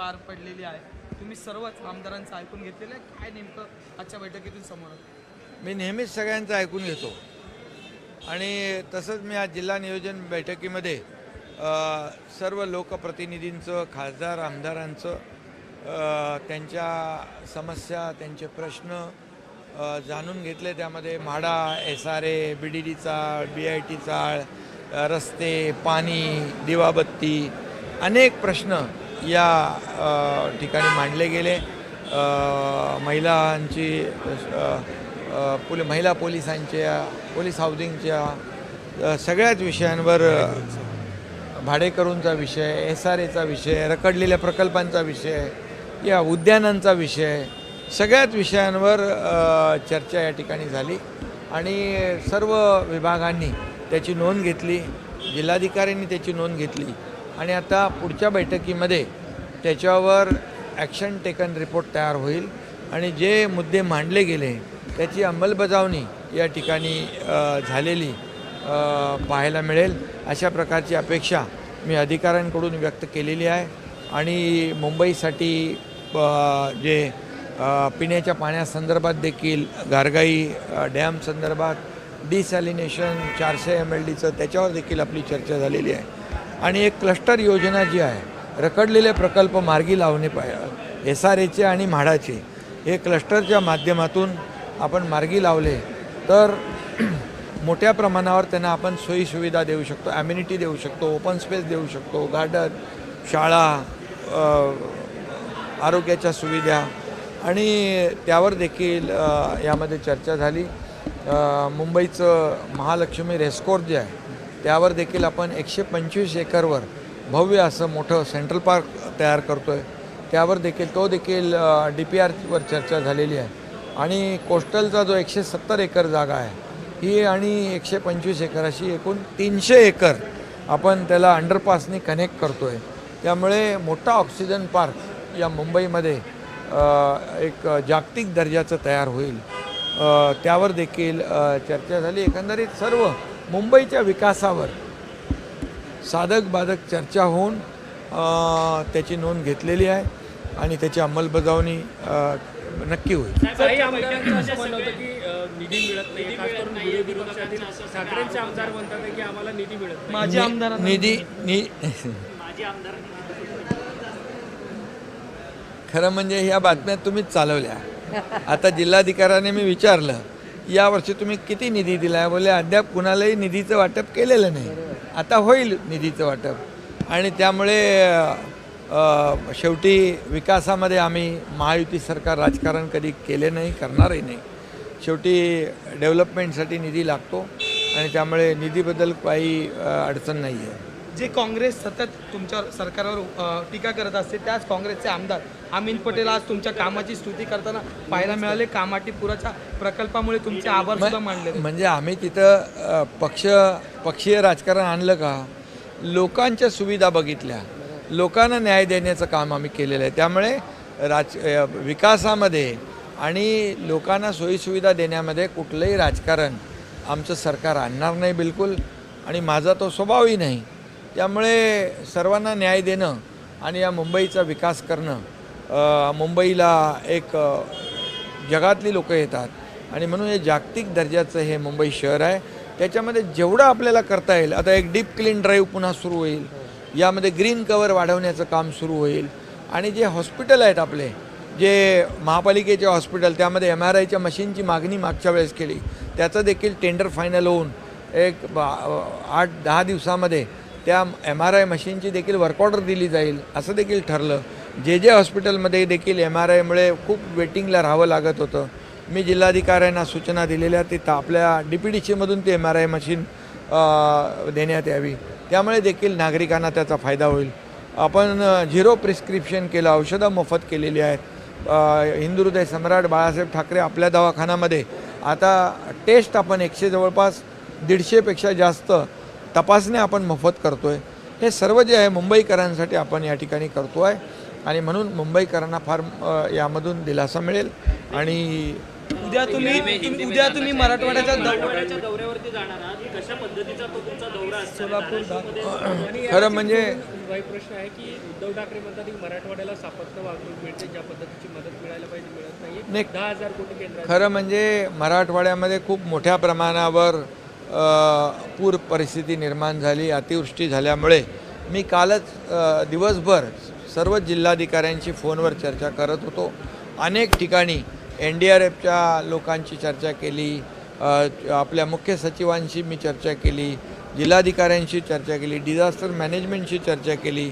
पार पडलेली आहे. तुम्ही सर्वच आमदारांचं ऐकून घेतलेलं आहे. काय नेमकं आजच्या बैठकीतून समोर? मी नेहमीच सगळ्यांचं ऐकून घेतो. आणि तसंच मी आज जिल्हा नियोजन बैठकीमध्ये सर्व लोकप्रतिनिधींचं खासदार आमदारांचं त्यांच्या समस्या त्यांचे प्रश्न जाणून घेतले. त्यामध्ये MHADA S R A B D D चाळ बी आय टी चाळ रस्ते पाणी दिवाबत्ती अनेक प्रश्न या ठिकाणी मांडले गेले. महिलांची अ, महिला पोलिसांच्या पोलीस हाऊसिंगच्या सगळ्याच विषयांवर भाडेकरूंचा विषय एस आर एचा विषय रखडलेल्या प्रकल्पांचा विषय या उद्यानांचा विषय सगळ्याच विषयांवर चर्चा या ठिकाणी झाली. आणि सर्व विभागांनी त्याची नोंद घेतली जिल्हाधिकाऱ्यांनी त्याची नोंद घेतली. आणि आता पुढच्या बैठकीमध्ये त्याच्यावर ॲक्शन टेकन रिपोर्ट तयार होईल. आणि जे मुद्दे मांडले गेले त्याची अंमलबजावणी या ठिकाणी झालेली पाहायला मिळेल. अशा प्रकारची अपेक्षा मी अधिकाऱ्यांकडून व्यक्त केलेली आहे. आणि मुंबईसाठी जे पिण्याच्या पाण्यासंदर्भात देखील गारगाई डॅम संदर्भात डिसॅलिनेशन चारशे एम एल डीचं त्याच्यावर देखील आपली चर्चा झालेली आहे. आणि एक क्लस्टर योजना जी आहे रखडलेले प्रकल्प मार्गी लावणे पाहिजे एस आर एचे आणि म्हाडाचे हे क्लस्टरच्या माध्यमातून आपण मार्गी लावले तर मोठ्या प्रमाणावर त्यांना आपण सोयीसुविधा देऊ शकतो ॲम्युनिटी देऊ शकतो ओपन स्पेस देऊ शकतो गार्डन शाळा आरोग्याच्या सुविधा आणि त्यावर देखील यामध्ये चर्चा झाली. मुंबईचं महालक्ष्मी रेस्कोर्स जे आहे त्यावर देखील आपण एकशे पंचवीस एकरवर भव्य असं मोठं सेंट्रल पार्क तयार करतो आहे त्यावर देखील तो देखील डी पी आरवर चर्चा झालेली आहे. आणि कोस्टलचा जो एकशे सत्तर एकर जागा आहे ही आणि एकशे पंचवीस एकर अशी एकूण तीनशे एकर आपण त्याला अंडरपासनी कनेक्ट करतो आहे त्यामुळे मोठा ऑक्सिजन पार्क या मुंबईमध्ये एक जागतिक दर्जाचं तयार होईल. त्यावर देखील चर्चा झाली. एकंदरीत सर्व मुंबईच्या विकासावर साधक बाधक चर्चा होऊन अ, त्याची नोंद घेतलेली आहे आणि त्याची अंमलबजावणी नक्की होईल. निधी मिळत नाही खास करून विरोधी पक्षातील ठाकरेंचे आमदार म्हणतात की आम्हाला निधी मिळत नाही. माझी आमदारांना निधी नि खरं म्हणजे ह्या बातम्या तुम्हीच चालवल्या. आता जिल्हाधिकाऱ्याने मी विचारलं यावर्षी तुम्ही किती निधी दिला बोले अद्याप कुणालाही निधीचं वाटप केलेलं नाही. आता होईल निधीचं वाटप. आणि त्यामुळे शेवटी विकासामध्ये आम्ही महायुती सरकार राजकारण कधी केले नाही करणारही नाही. शेवटी डेव्हलपमेंटसाठी निधी लागतो आणि त्यामुळे निधीबद्दल काही अडचण नाही आहे जे काँग्रेस सतत तुमच्या सरकारवर टीका करत असते त्याच काँग्रेसचे आमदार अमिन पटेल आज तुमच्या कामाची स्तुती करताना पाहायला मिळाले. कामाटी पुराच्या प्रकल्पामुळे तुमचे आभार सुद्धा मानले. म्हणजे आम्ही तिथं पक्ष पक्षीय राजकारण आणलं का? लोकांच्या सुविधा बघितल्या. लोकांना न्याय देण्याचं काम आम्ही केलेलं आहे. त्यामुळे राज विकासामध्ये आणि लोकांना सोयीसुविधा देण्यामध्ये कुठलंही राजकारण आमचं सरकार आणणार नाही बिलकुल आणि माझा तो स्वभावही नाही. त्यामुळे सर्वांना न्याय देणं आणि या मुंबईचा विकास करणं मुंबईला एक जगातली लोकं येतात. आणि म्हणून हे जागतिक दर्जाचं हे मुंबई शहर आहे. त्याच्यामध्ये जेवढं आपल्याला करता येईल आता एक डीप क्लीन ड्राईव्ह पुन्हा सुरू होईल. यामध्ये ग्रीन कवर वाढवण्याचं काम सुरू होईल. आणि जे हॉस्पिटल आहेत आपले जे महापालिकेचे हॉस्पिटल त्यामध्ये एम आर आयच्या मशीनची मागणी मागच्या वेळेस केली. त्याचं देखील टेंडर फायनल होऊन एक बा आठ दहा दिवसामध्ये त्या एम आर आय मशीनची देखील वर्कऑर्डर दिली जाईल असं देखील ठरलं. जे जे हॉस्पिटलमध्ये देखील एम आर आयमुळे खूप वेटिंगला राहावं लागत होतं. मी जिल्हाधिकाऱ्यांना सूचना दिलेल्या ते आपल्या डी पी डी सीमधून ती एम आर आय मशीन देण्यात यावी. त्यामुळे देखील नागरिकांना त्याचा फायदा होईल. आपण झिरो प्रिस्क्रिप्शन केलं औषधं मोफत केलेली आहेत. अ, हिंदुहृदय सम्राट बाळासाहेब ठाकरे आपल्या दवाखान्यामध्ये. आता टेस्ट आपण एकशे जवळपास दीडशेपेक्षा जास्त तपासण्या आपण मोफत करतो आहे हे सर्व जे आहे मुंबईकरांसाठी आपण या ठिकाणी करतो आहे आणि म्हणून मुंबईकरांना फार यामधून दिलासा मिळेल. आणि उद्या तुम्ही तुम्ही- उद्या तुम्ही मराठवाड्याच्या दौऱ्यावरती जाणार आहात. कशा पद्धतीचा तो तुमचा दौरा असतो सोलापूर, खरं म्हणजे वाईट प्रश्न आहे की उद्धव ठाकरे म्हणतात की मराठवाड्याला सापत्य वागणूक मिळते ज्या पद्धतीची मदत मिळायला पाहिजे मिळत नाही. नाहीये दहा हजार कोटी केंद्र खरं म्हणजे मराठवाड्यामध्ये खूप मोठ्या प्रमाणावर पूर परिस्थिती निर्माण झाली अतिवृष्टी झाल्यामुळे मी कालच दिवसभर सर्व जिल्हाधिकाऱ्यांशी फोनवर चर्चा करत होतो. अनेक ठिकाणी एन डी आर एफच्या लोकांची चर्चा केली आपल्या मुख्य सचिवांशी मी चर्चा केली जिल्हाधिकाऱ्यांशी चर्चा केली डिझास्टर मॅनेजमेंटशी चर्चा केली.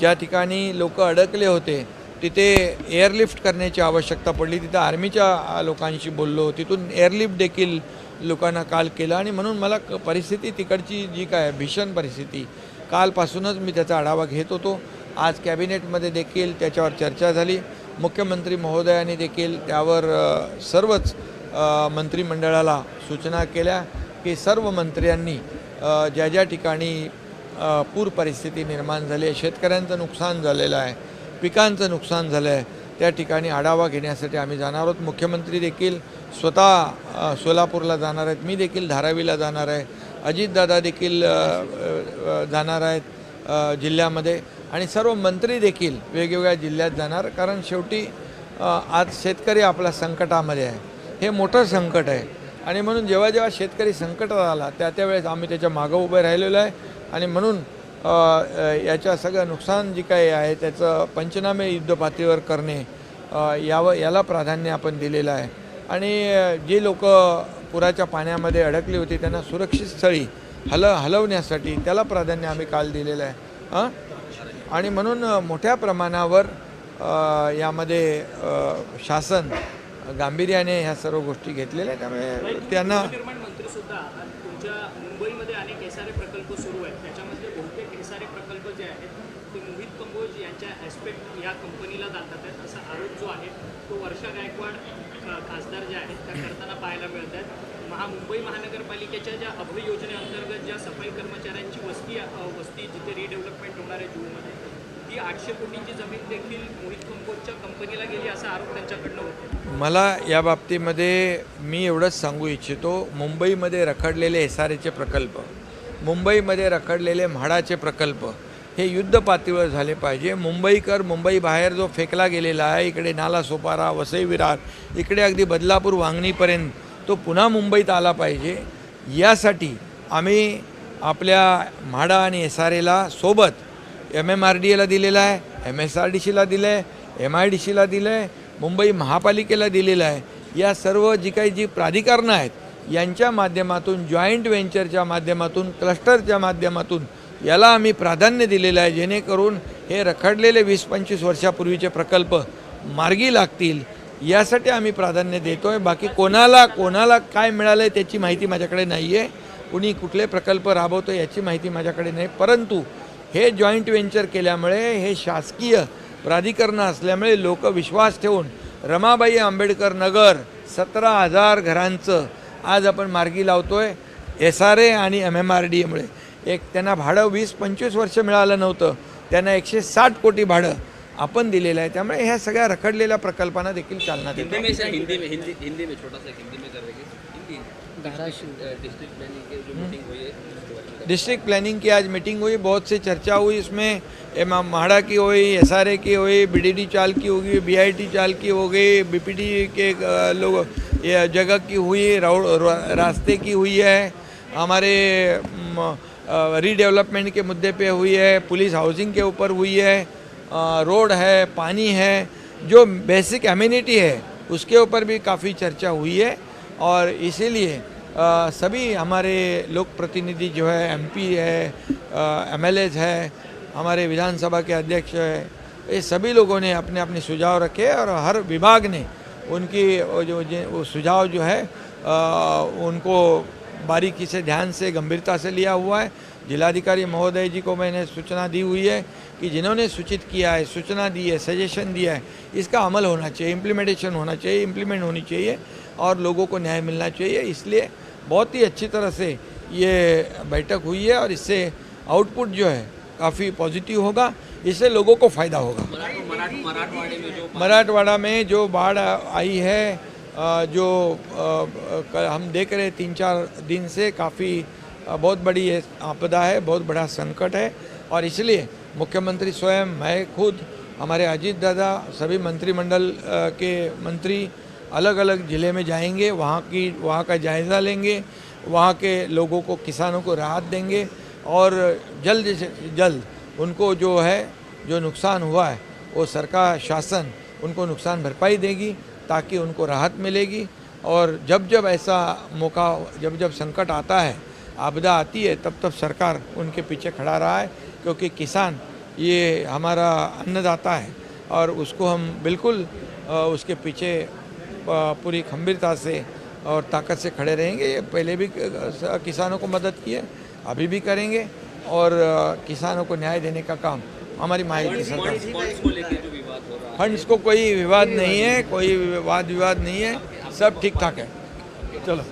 ज्या ठिकाणी लोक अडकले होते तिथे एअरलिफ्ट करण्याची आवश्यकता पडली. तिथं आर्मीच्या लोकांशी बोललो. तिथून एअरलिफ्ट देखील लोकांना काल केलं आणि म्हणून मला क परिस्थिती तिकडची जी काय आहे, भीषण परिस्थिती. कालपासूनच मी त्याचा आढावा घेत होतो. आज कॅबिनेटमध्ये देखील त्याच्यावर चर्चा झाली. मुख्यमंत्री महोदयांनी देखील त्यावर सर्वच मंत्रिमंडळाला सूचना केल्या की सर्व मंत्र्यांनी ज्या ज्या ठिकाणी पूर परिस्थिती निर्माण झाली आहे शेतकऱ्यांचं नुकसान झालेलं आहे पिकांचं नुकसान झालं आहे त्या ठिकाणी आढावा घेण्यासाठी आम्ही जाणार आहोत. मुख्यमंत्री देखील स्वतः सोलापूरला जाणार आहेत. मी देखील धारावीला जाणार आहे. अजितदादा देखील जाणार आहेत जिल्ह्यामध्ये. आणि सर्व मंत्री देखील वेगवेगळ्या जिल्ह्यात जाणार कारण शेवटी आज शेतकरी आपल्या संकटामध्ये आहे. हे मोठं संकट आहे. आणि म्हणून जेव्हा जेव्हा शेतकरी संकटात आला त्या त्यावेळेस आम्ही त्याच्या मागं उभे राहिलेलो आहे. आणि म्हणून याच्या सगळं नुकसान जी काही आहे त्याचं पंचनामे युद्धपातळीवर करणे यावं याला प्राधान्य आपण दिलेलं आहे. आणि जी जे लोक पुराच्या पाण्यामध्ये अडकली होती त्यांना सुरक्षित स्थळी हल हलवण्यासाठी त्याला प्राधान्य आम्ही काल दिलेलं आहे. हां आणि म्हणून मोठ्या प्रमाणावर यामध्ये शासन गांभीर्याने ह्या सर्व गोष्टी घेतलेल्या त्यामुळे त्यांना मुंबईमध्ये अनेक एसआरए प्रकल्प सुरू आहेत. त्याच्यामधले बहुतेक एसआरए प्रकल्प जे आहेत ते मोहित कंबोज यांच्या ॲस्पेक्ट या कंपनीला जातात आहेत. असा आरोप जो आहे तो वर्षा गायकवाड अ, खासदार जे आहेत त्या करताना पाहायला मिळत आहेत. महा मुंबई महानगरपालिकेच्या ज्या अभय योजनेअंतर्गत ज्या सफाई कर्मचाऱ्यांची वस्ती वस्ती जिथे रिडेव्हलपमेंट होणार आहे जूमध्ये ही आठशे कोटींची जमीन देखील मोहित कंपोजच्या कंपनीला गेली असा आरोप त्यांच्याकडनं होतो. मला या बाबतीमध्ये मी एवढंच सांगू इच्छितो मुंबईमध्ये रखडलेले एस आर एचे प्रकल्प मुंबईमध्ये रखडलेले म्हाडाचे प्रकल्प हे युद्ध पातळीवर झाले पाहिजे. मुंबईकर मुंबई बाहेर जो फेकला गेलेला आहे इकडे नाला सोपारा वसई विरार इकडे अगदी बदलापूर वांगणीपर्यंत तो पुन्हा मुंबईत आला पाहिजे. यासाठी आम्ही आपल्या म्हाडा आणि एस आर एला सोबत एम एम आर डी एला दिलेला आहे एम एस आर डी सीला दिलं आहे एम आय डी सीला दिलं आहे मुंबई महापालिकेला दिलेलं आहे. या सर्व जी काही जी प्राधिकरणं आहेत यांच्या माध्यमातून जॉईंट व्हेंचरच्या माध्यमातून क्लस्टरच्या माध्यमातून याला आम्ही प्राधान्य दिलेलं आहे जेणेकरून हे रखडलेले वीस पंचवीस वर्षापूर्वीचे प्रकल्प मार्गी लागतील. यासाठी आम्ही प्राधान्य देतो आहे बाकी कोणाला कोणाला काय मिळालं आहे त्याची माहिती माझ्याकडे नाही आहे कुणी कुठले प्रकल्प राबवतो याची माहिती माझ्याकडे नाही. परंतु हे जॉईंट व्हेंचर केल्यामुळे हे शासकीय प्राधिकरणं असल्यामुळे लोक विश्वास ठेवून रमाबाई आंबेडकर नगर सतरा हजार घरांचं आज आपण मार्गी लावतोय एस आर ए आणि एम एम आर डी एमुळे एक त्यांना भाडं वीस पंचवीस वर्ष मिळालं नव्हतं त्यांना एकशे साठ कोटी भाडं आपण दिलेलं आहे. त्यामुळे ह्या सगळ्या रखडलेल्या प्रकल्पांना देखील चालना देतो. Hindi district planning district planning की आज मीटिंग हुई, बहुत सी चर्चा हुई इसमें। म्हाड़ा की हुई एस आर ए की हुई बी डी डी चाल की होगी टी चाल की हो गई बी पी डी के लोग जगह की हुई रास्ते की हुई है। हमारे रीडेवलपमेंट के मुद्दे पे हुई है पुलिस हाउसिंग के ऊपर हुई है रोड है, पानी है, जो बेसिक एम्यूनिटी है, उसके ऊपर भी काफ़ी चर्चा हुई है। और इसीलिए अ, सभी हमारे लोक प्रतिनिधि जो है एमपी है एम है हमारे विधानसभा के अध्यक्ष है ये सभी लोगों ने अपने अपने सुझाव रखे और हर विभाग ने उनकी जो वो सुझाव जो है अ, उनको बारीकी से ध्यान से गंभीरता से लिया हुआ है। जिलाधिकारी महोदय जी को मैंने सूचना दी हुई है कि जिन्होंने सूचित किया है सूचना दी है सजेशन दिया है इसका अमल होना चाहिए इम्प्लीमेंटेशन होना चाहिए इम्प्लीमेंट होनी चाहिए। और लोगों को न्याय मिलना चाहिए। इसलिए बहुत ही अच्छी तरह से ये बैठक हुई है और इससे आउटपुट जो है काफ़ी पॉजिटिव होगा। इससे लोगों को फ़ायदा होगा। मराठ मराठ मराठवाड़े में जो बाढ़ आई है जो हम देख रहे तीन चार दिन से काफ़ी बहुत बड़ी आपदा है, बहुत बड़ा संकट है। और इसलिए मुख्यमंत्री स्वयं, मैं खुद, हमारे अजीत दादा, सभी मंत्रिमंडल के मंत्री अलग अलग ज़िले में जाएँगे, वहाँ की, वहाँ का जायज़ा लेंगे, वहाँ के लोगों को, किसानों को राहत देंगे और जल्द से जल्द उनको जो है, जो नुकसान हुआ है, वो सरकार, शासन उनको नुकसान भरपाई देगी ताकि उनको राहत मिलेगी और जब जब ऐसा मौका, जब जब संकट आता है, आपदा आती है, तब तब सरकार उनके पीछे खड़ा रहा है क्योंकि किसान ये हमारा अन्नदाता है और उसको हम बिल्कुल उसके पीछे पूरी खंभीरता से और ताकत से खड़े रहेंगे। ये पहले भी किसानों को मदद की है अभी भी करेंगे और किसानों को न्याय देने का काम हमारी माहिती सरकार। फंड्स को लेके जो विवाद हो रहा है। फंड्स को कोई विवाद नहीं है कोई वाद विवाद नहीं है सब ठीक ठाक है। चलो।